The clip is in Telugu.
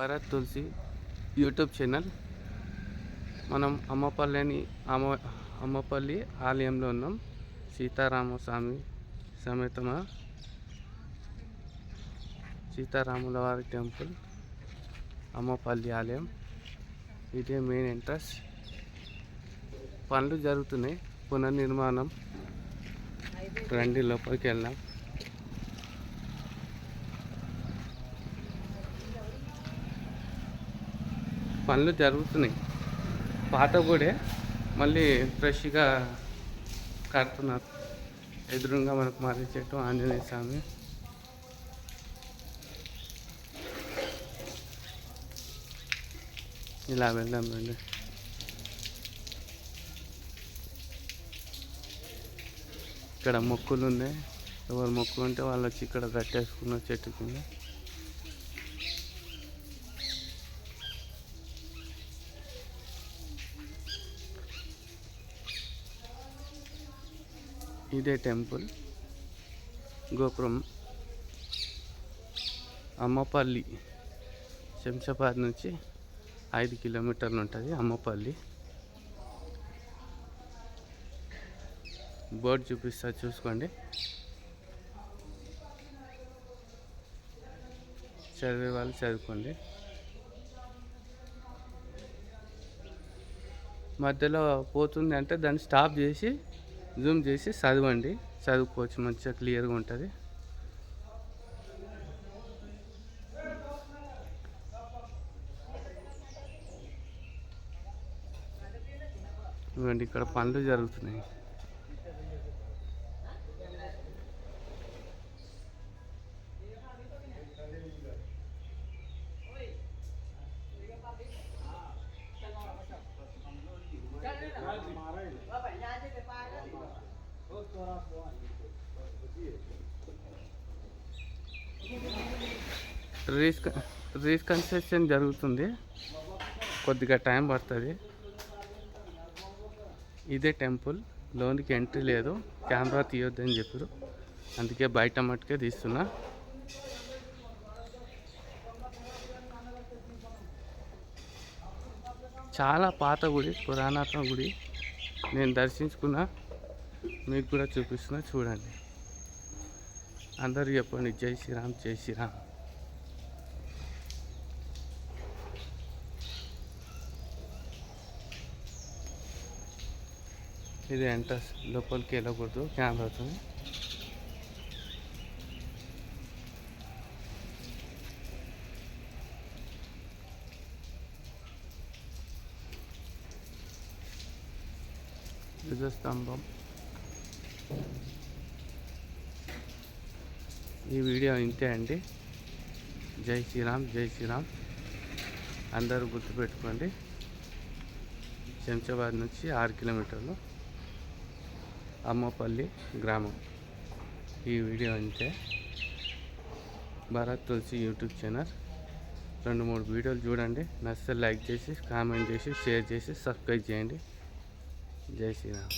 భరత్ తులసి యూట్యూబ్ ఛానల్. మనం అమ్మపల్లిని అమ్మ అమ్మపల్లి ఆలయంలో ఉన్నాం. సీతారామ స్వామి సమేతమ సీతారాముల వారి టెంపుల్ అమ్మపల్లి ఆలయం. ఇదే మెయిన్ ఎంట్రన్స్ పనులు జరుగుతున్నాయి. పునర్నిర్మాణం. రండి లోపలికి వెళ్దాం. పనులు జరుగుతున్నాయి. పాత గుడే మళ్ళీ ఫ్రెష్గా కడుతున్నారు. ఎదురుగా మనకు మర్రి చెట్టు ఆంజనేయ స్వామి. ఇలా వెళ్దాం రండి. ఇక్కడ మొక్కులు ఉన్నాయి ఎవరు మొక్కులు ఉంటే వాళ్ళు వచ్చి ఇక్కడ కట్టేసుకున్న చెట్టు కింద. ఇదే టెంపుల్. గోపురం. అమ్మపల్లి. శంషాబాద్ నుంచి ఐదు కిలోమీటర్లు ఉంటుంది అమ్మపల్లి. బోర్డు చూపిస్తా చూసుకోండి. చదివే వాళ్ళు చదువుకోండి. మధ్యలో పోతుంది అంటే దాన్ని స్టాప్ చేసి జూమ్ చేసి చదవండి. చదువుకోవచ్చు మంచిగా క్లియర్గా ఉంటుంది. ఇవ్వండి ఇక్కడ పనులు జరుగుతున్నాయి. రీస్క రీకన్స్ట్రక్షన్ జరుగుతుంది. కొద్దిగా టైం పడుతుంది. ఇదే టెంపుల్ లోనికి ఎంట్రీ లేదు. కెమెరా తీయొద్దని చెప్పారు. అందుకే బయట మట్టుకే తీస్తున్నా. చాలా పాత గుడి పురాణాత్మ గుడి. నేను దర్శించుకున్నా మీకు కూడా చూపిస్తున్నా. చూడండి. అందరు చెప్పండి జై శ్రీరామ్ జై శ్రీరామ్. ఇది ఎంట్రన్స్ లోపలికి వెళ్ళకూడదు కెమెరాతో ధ్వజస్తంభం ఈ వీడియో ఇంతే అండి. జై శ్రీరామ్ జై శ్రీరామ్. అందరూ గుర్తుపెట్టుకోండి. శంషాబాద్ నుంచి ఆరు కిలోమీటర్లు అమ్మపల్లి గ్రామం. ఈ వీడియో అంతే భరత్ తులసి యూట్యూబ్ ఛానల్. రెండు మూడు వీడియోలు చూడండి. నచ్చితే లైక్ చేసి కామెంట్ చేసి షేర్ చేసి సబ్స్క్రైబ్ చేయండి. జై శ్రీరామ్.